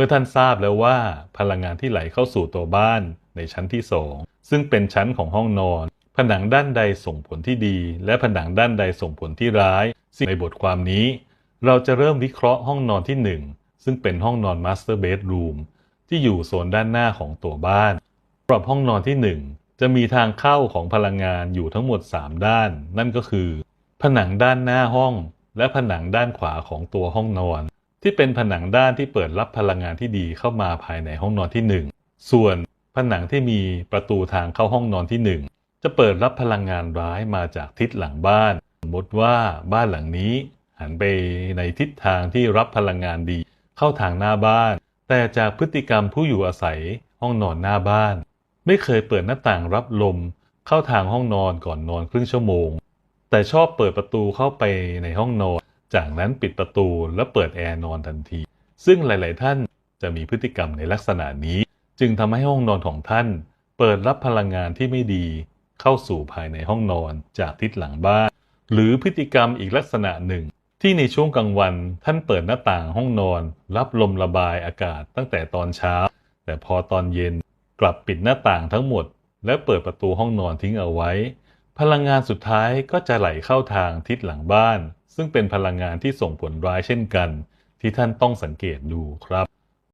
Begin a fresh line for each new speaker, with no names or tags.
มื่อท่านทราบแล้วว่าพลังงานที่ไหลเข้าสู่ตัวบ้านในชั้นที่สองซึ่งเป็นชั้นของห้องนอน ผนังด้านใดส่งผลที่ดี และผนังด้านใดส่งผลที่ร้ายซึ่งในบทความนี้ เราจะเริ่มวิเคราะห์ห้องนอนที่หนึ่งซึ่งเป็นห้องนอนมาสเตอร์เบดรูมที่อยู่โซนด้านหน้าของตัวบ้านสำหรับห้องนอนที่หนึ่งจะมีทางเข้าของพลังงานอยู่ทั้งหมด 3 ด้าน นั่นก็คือ ผนังด้านหน้าห้อง และผนังด้านขวาของตัวห้องนอน ที่เป็นผนังด้านที่เปิดรับพลังงานที่ดีเข้ามาภายในห้องนอนที่ 1 ส่วนผนังที่มีประตูทางเข้าห้องนอนที่ 1 จะเปิดรับพลังงานร้ายมาจากทิศหลังบ้าน สมมติว่าบ้านหลังนี้ หันไปในทิศทางที่รับพลังงานดีเข้าทางหน้าบ้าน แต่จากพฤติกรรมผู้อยู่อาศัยห้องนอนหน้าบ้าน ไม่เคยเปิดหน้าต่างรับลม เข้าทางห้องนอนก่อนนอนครึ่งชั่วโมง แต่ชอบเปิดประตูเข้าไปในห้องนอน จากนั้นปิดประตูและเปิดแอร์นอนทันที ซึ่งหลาย ๆ ท่านจะมีพฤติกรรมในลักษณะนี้ จึงทำให้ห้องนอนของท่าน เปิดรับพลังงานที่ไม่ดี เข้าสู่ภายในห้องนอนจากทิศหลังบ้าน หรือพฤติกรรมอีกลักษณะหนึ่ง ที่ในช่วงกลางวันท่านเปิดหน้าต่างห้องนอน รับลมระบายอากาศตั้งแต่ตอนเช้า แต่พอตอนเย็นกลับปิดหน้าต่างทั้งหมด และเปิดประตูห้องนอนทิ้งเอาไว้ พลังงานสุดท้ายก็จะไหลเข้าทางทิศหลังบ้าน ซึ่งเป็นพลังงานที่ส่งผลร้ายเช่นกัน ที่ท่านต้องสังเกตดูครับ